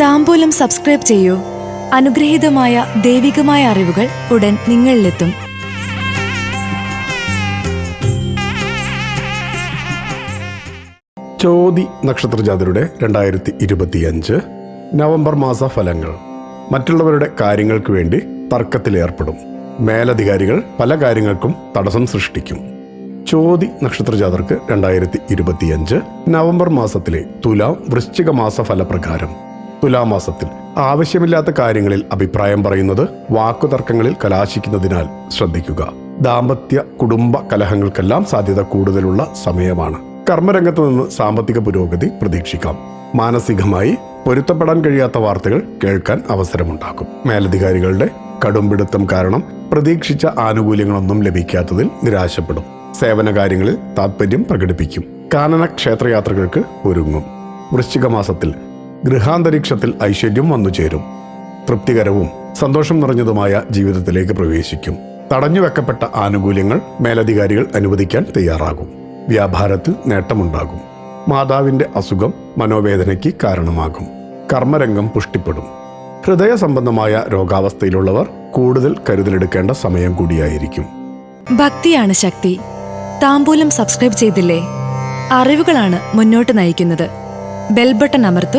താമ്പൂലം subscribe ചെയ്യൂ. അനുഗ്രഹീതമായ ദൈവികമായ അറിവുകൾ ഉടൻ നിങ്ങളിലെത്തും. ചോതി നക്ഷത്രജാതരുടെ രണ്ടായിരത്തി ഇരുപത്തിയഞ്ച് നവംബർ മാസ ഫലങ്ങൾ മറ്റുള്ളവരുടെ കാര്യങ്ങൾക്ക് വേണ്ടി തർക്കത്തിലേർപ്പെടും മേലധികാരികൾ പല കാര്യങ്ങൾക്കും തടസ്സം സൃഷ്ടിക്കും. ചോതി നക്ഷത്രജാതർക്ക് രണ്ടായിരത്തി ഇരുപത്തിയഞ്ച് നവംബർ മാസത്തിലെ തുലാം വൃശ്ചിക മാസ ഫലപ്രകാരം തുലാമാസത്തിൽ. ആവശ്യമില്ലാത്ത കാര്യങ്ങളിൽ അഭിപ്രായം പറയുന്നത് വാക്കുതർക്കങ്ങളിൽ കലാശിക്കുന്നതിനാൽ ശ്രദ്ധിക്കുക. ദാമ്പത്യ കുടുംബ കലഹങ്ങൾക്കെല്ലാം സാധ്യത കൂടുതലുള്ള സമയമാണ്. കർമ്മരംഗത്ത് നിന്ന് സാമ്പത്തിക പുരോഗതി പ്രതീക്ഷിക്കാം. മാനസികമായി പൊരുത്തപ്പെടാൻ കഴിയാത്ത വാർത്തകൾ കേൾക്കാൻ അവസരമുണ്ടാകും. മേലധികാരികളുടെ കടുംപിടുത്തം കാരണം പ്രതീക്ഷിച്ച ആനുകൂല്യങ്ങളൊന്നും ലഭിക്കാത്തതിൽ നിരാശപ്പെടും. സേവന കാര്യങ്ങളിൽ താത്പര്യം പ്രകടിപ്പിക്കും. കാനന ക്ഷേത്രയാത്രകൾക്ക് ഒരുങ്ങും. വൃശ്ചിക മാസത്തിൽ ഗൃഹാന്തരീക്ഷത്തിൽ ഐശ്വര്യം വന്നു ചേരും. തൃപ്തികരവും സന്തോഷം നിറഞ്ഞതുമായ ജീവിതത്തിലേക്ക് പ്രവേശിക്കും. തടഞ്ഞു വെക്കപ്പെട്ട ആനുകൂല്യങ്ങൾ മേലധികാരികൾ അനുവദിക്കാൻ തയ്യാറാകും. വ്യാപാരത്തിൽ നേട്ടമുണ്ടാകും. മാതാവിന്റെ അസുഖം മനോവേദനയ്ക്ക് കാരണമാകും. കർമ്മരംഗം പുഷ്ടിപ്പെടും. ഹൃദയ സംബന്ധമായ രോഗാവസ്ഥയിലുള്ളവർ കൂടുതൽ കരുതലെടുക്കേണ്ട സമയം കൂടിയായിരിക്കും. ഭക്തിയാണ് ശക്തി. താമ്പൂലം സബ്സ്ക്രൈബ് ചെയ്തില്ലേ? അറിവുകളാണ് മുന്നോട്ട് നയിക്കുന്നത്. ബെൽബട്ടൺ അമർത്തു.